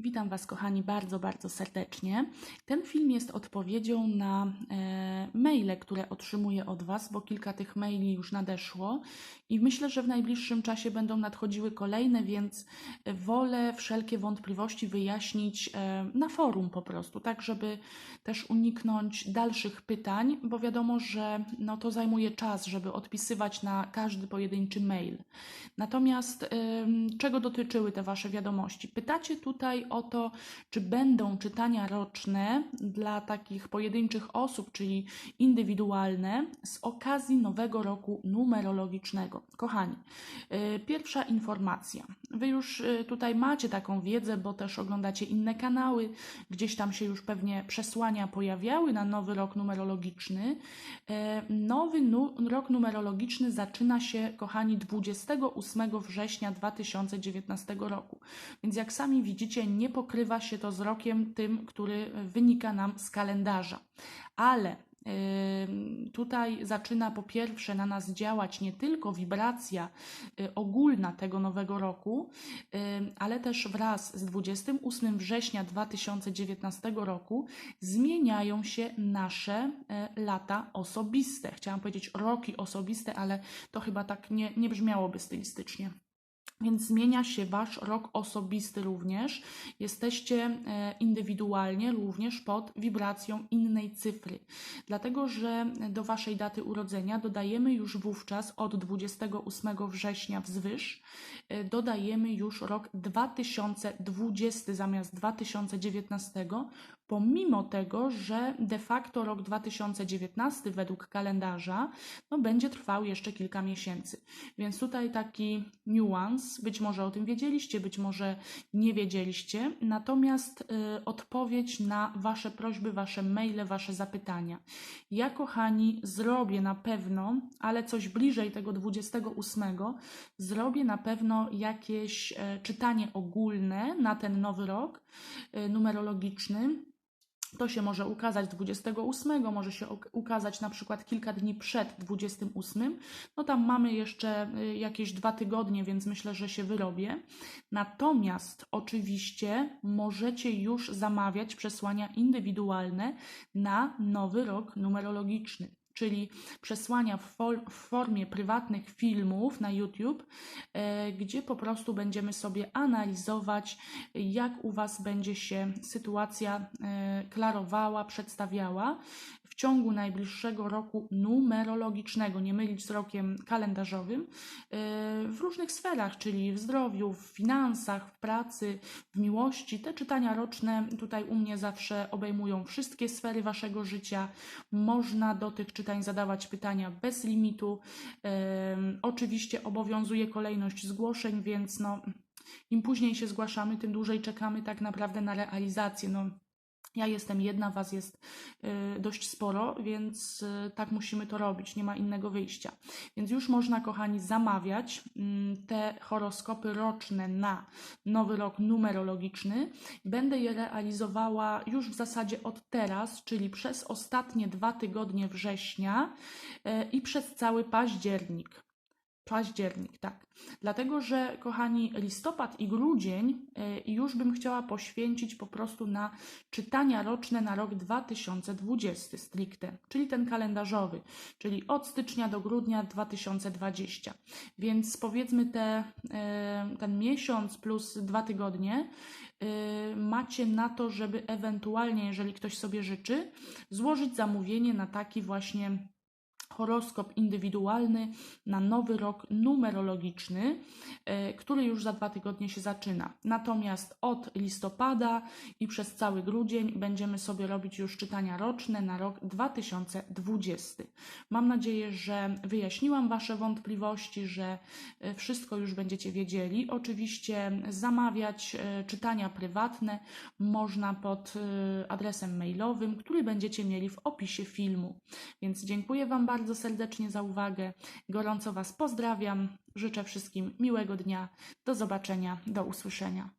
Witam Was, kochani, bardzo, bardzo serdecznie. Ten film jest odpowiedzią na e, maile, które otrzymuję od Was, bo kilka tych maili już nadeszło i myślę, że w najbliższym czasie będą nadchodziły kolejne, więc wolę wszelkie wątpliwości wyjaśnić e, na forum po prostu, tak żeby też uniknąć dalszych pytań, bo wiadomo, że no, to zajmuje czas, żeby odpisywać na każdy pojedynczy mail. Natomiast czego dotyczyły te Wasze wiadomości? Pytacie tutaj o to, czy będą czytania roczne dla takich pojedynczych osób, czyli indywidualne, z okazji nowego roku numerologicznego. Kochani, y, pierwsza informacja. Wy już y, tutaj macie taką wiedzę, bo też oglądacie inne kanały, gdzieś tam się już pewnie przesłania pojawiały na nowy rok numerologiczny. E, Nowy nu rok numerologiczny zaczyna się, kochani, 28 września 2019 roku. Więc jak sami widzicie, nie pokrywa się to z rokiem tym, który wynika nam z kalendarza. Ale ym, tutaj zaczyna po pierwsze na nas działać nie tylko wibracja y, ogólna tego nowego roku, ym, ale też wraz z 28 września 2019 roku zmieniają się nasze y, lata osobiste. Chciałam powiedzieć roki osobiste, ale to chyba tak nie, nie brzmiałoby stylistycznie. Więc zmienia się Wasz rok osobisty również. Jesteście e, indywidualnie również pod wibracją innej cyfry. Dlatego, że do Waszej daty urodzenia dodajemy już wówczas od 28 września wzwyż, e, dodajemy już rok 2020 zamiast 2019, pomimo tego, że de facto rok 2019 według kalendarza no, będzie trwał jeszcze kilka miesięcy. Więc tutaj taki niuans, być może o tym wiedzieliście, być może nie wiedzieliście, natomiast y, odpowiedź na Wasze prośby, Wasze maile, Wasze zapytania. Ja, kochani, zrobię na pewno, ale coś bliżej tego 28, zrobię na pewno jakieś e, czytanie ogólne na ten nowy rok e, numerologiczny. To się może ukazać 28, może się ukazać na przykład kilka dni przed 28. No tam mamy jeszcze y, jakieś dwa tygodnie, więc myślę, że się wyrobię. Natomiast oczywiście możecie już zamawiać przesłania indywidualne na nowy rok numerologiczny. Czyli przesłania w, fol- w formie prywatnych filmów na YouTube, e, gdzie po prostu będziemy sobie analizować, jak u Was będzie się sytuacja e, klarowała, przedstawiała w ciągu najbliższego roku numerologicznego, nie mylić z rokiem kalendarzowym, e, w różnych sferach, czyli w zdrowiu, w finansach, w pracy, w miłości. Te czytania roczne tutaj u mnie zawsze obejmują wszystkie sfery Waszego życia. Można do tych czytań zadawać pytania bez limitu. Oczywiście obowiązuje kolejność zgłoszeń, więc no, im później się zgłaszamy, tym dłużej czekamy tak naprawdę na realizację. No, ja jestem jedna, was jest y, dość sporo, więc y, tak musimy to robić, nie ma innego wyjścia. Więc już można, kochani, zamawiać mm, te horoskopy roczne na nowy rok numerologiczny. Będę je realizowała już w zasadzie od teraz, czyli przez ostatnie dwa tygodnie września y, i przez cały październik. Październik, tak. Dlatego, że kochani, listopad i grudzień y, już bym chciała poświęcić po prostu na czytania roczne na rok 2020 stricte, czyli ten kalendarzowy, czyli od stycznia do grudnia 2020. Więc powiedzmy te, y, ten miesiąc plus dwa tygodnie y, macie na to, żeby ewentualnie, jeżeli ktoś sobie życzy, złożyć zamówienie na taki właśnie horoskop indywidualny na nowy rok numerologiczny, e, który już za dwa tygodnie się zaczyna. Natomiast od listopada i przez cały grudzień będziemy sobie robić już czytania roczne na rok 2020. Mam nadzieję, że wyjaśniłam Wasze wątpliwości, że e, wszystko już będziecie wiedzieli. Oczywiście zamawiać e, czytania prywatne można pod adresem mailowym, który będziecie mieli w opisie filmu. Więc dziękuję Wam bardzo serdecznie za uwagę. Gorąco Was pozdrawiam. Życzę wszystkim miłego dnia. Do zobaczenia, do usłyszenia.